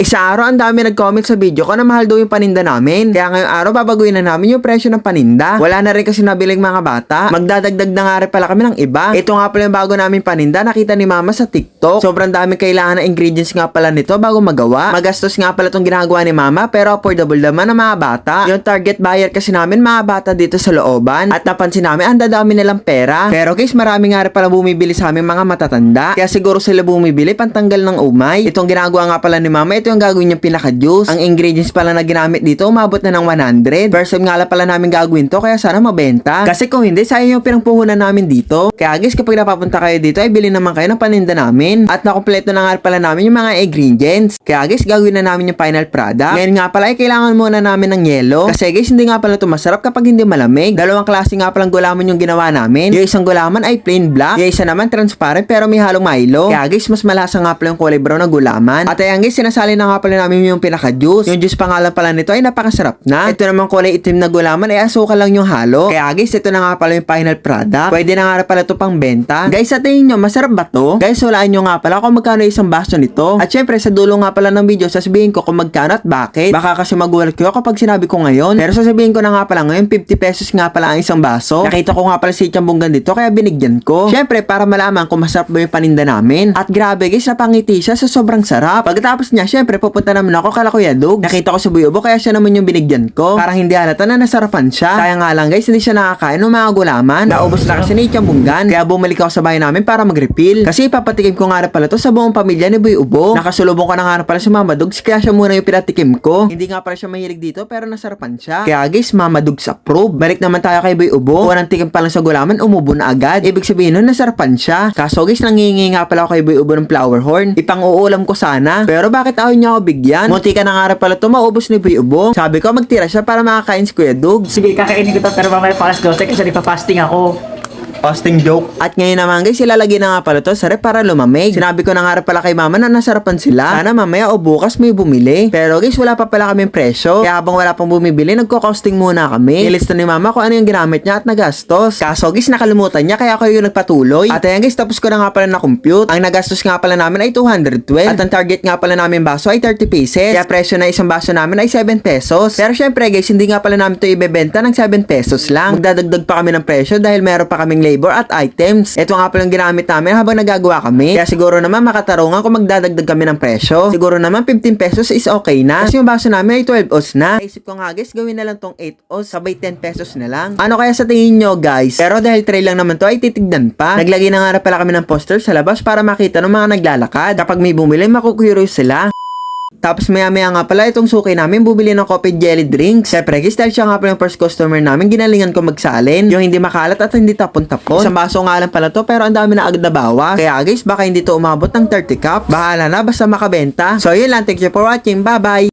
Isa araw ang dami nag-comment sa video ko na mahal daw yung paninda namin. Kaya ngayong araw babaguhin na namin yung presyo ng paninda. Wala na rin kasi nabiling mga bata. Magdadagdag na nga rin pala kami ng iba. Ito nga pala yung bago namin paninda. Nakita ni mama sa TikTok. Sobrang dami kailangan ng ingredients nga pala nito bago magawa. Magastos nga pala itong ginagawa ni mama pero affordable naman ng mga bata. Yung target buyer kasi namin mga bata dito sa looban. At napansin namin ang dadami nilang pera. Pero guys marami nga rin pala bumibili sa aming mga matatanda. Kaya siguro sila bumibili pantanggal ng umay. Itong ginagawa nga pala ni mama, ito yung gagawin niyang pinaka-juice. Ang ingredients pala na ginamit dito, umabot na ng 100. First time nga pala namin gagawin to, kaya sana mabenta. Kasi kung hindi, sayang yung pinangpuhunan namin dito. Kaya guys, kapag napapunta kayo dito, ay bili naman kayo ng paninda namin. At nakompleto na nga pala namin yung mga ingredients. Kaya guys, gagawin na namin yung final product. Ngayon nga pala, ay kailangan muna namin ng yelo. Kasi guys, hindi nga pala ito masarap kapag hindi malamig. Dalawang klase nga palang gulaman yung ginawa namin. Yung isang gulaman ay plain black. Yung isa naman transparent pero may halong Milo. Kaya guys, mas malasa nga pala yung kulay brown na gulaman. At ayan guys, sinasali na nga pala namin yung pinaka-juice. Yung juice pangalan pala nito ay napakasarap na. Ito naman kulay itim na gulaman ay asukal lang yung halo. Kaya guys, ito na nga pala yung final product. Pwede na nga pala ito pang benta. Guys, sa tingin nyo, masarap ba to? Guys, walaan nyo nga pala kung magkano isang baso nito. At syempre, sa dulo nga pala ng video, sasabihin ko kung magkano at bakit. Baka kasi magulat kayo kapag sinabi ko ngayon. Pero sasabihin ko na nga pala ngayon, 50 pesos nga pala ang isang baso. Nakita ko nga pala si Chambunggan dito, kaya binigyan ko. Syempre, para malaman kung masarap ba yung paninda namin. At grabe guys, napangiti siya sa sobrang sarap. Pagkatapos niya, syempre, pupunta naman ako kala Kuya Dug. Nakita ko sa Buyubo, kaya siya naman yung binigyan ko. Parang hindi halata na nasarapan siya. Kaya nga lang guys, hindi siya nakakain ng mga gulaman. Naubos na kasi ni Chambunggan. Kaya bumalik ako sa bahay namin para mag-refill. Kasi papatikim ko nga rin pala to sa buong pamilya ni Boy Ubo. Nakasulubong ko na nga rin pala si Mama Dugs, kaya siya muna yung pinatikim ko. Hindi nga pala siya mahilig dito, pero nasarapan siya. Kaya guys, Mama Dugs approve. Balik naman tayo kay Boy Ubo. Unang tikim pa lang sa gulaman, umubo na agad. Ibig sabihin nun, nasarapan siya. Kaso guys, nangingi nga pala ako kay Boy Ubo ng flower horn. Ipang-uulam ko sana. Pero bakit ayaw niya ako bigyan? Munti ka na nga pala to, maubos ni Boy Ubo. Sabi ko, magtira siya para makakain si Kuya Dug. Sige, kakainin ko to pero mamaya pa alas 12 kasi nagpa-fasting ako. Fasting joke. At ngayon naman guys, ilalagay na nga pala to sa rep para lumamig. Sinabi ko na nga pala kay mama na nasarapan sila. Sana mamaya o bukas may bumili. Pero guys, wala pa pala kaming presyo. Kaya habang wala pang bumibili, nagko-costing muna kami. Nilista ni mama kung ano yung ginamit niya at nagastos. Kaso guys, nakalimutan niya kaya ako yung nagpatuloy. At ayan guys, tapos ko na nga pala na-compute. Ang nagastos nga pala namin ay 212. At ang target nga pala namin baso ay 30 pieces. Kaya presyo na isang baso namin ay 7 pesos. Pero syempre guys, hindi nga pala namin to ibebenta ng 7 pesos lang. Magdadagdag pa kami ng presyo dahil meron pa kaming labor at items. Ito nga pala yung ginamit namin habang nagagawa kami. Kaya siguro naman makatarungan kung magdadagdag kami ng presyo. Siguro naman 15 pesos is okay na. Kasi yung baso namin ay 12 os na. Naisip ko nga guys, gawin na lang tong 8 os sabay 10 pesos na lang. Ano kaya sa tingin nyo guys? Pero dahil try lang naman to ay titignan pa. Naglagay na nga pala kami ng poster sa labas para makita ng mga naglalakad. Kapag may bumili, makukurious sila. Tapos maya maya nga pala itong suki namin bumili ng coffee jelly drinks. Siyempre guys dahil siya nga pala yung first customer namin ginalingan ko magsalin. Yung hindi makalat at hindi tapon-tapon. Isang baso nga lang pala to pero ang dami na agad na bawas. Kaya guys baka hindi to umabot ng 30 cup. Bahala na basta makabenta. So yun lang thank you for watching. Bye bye.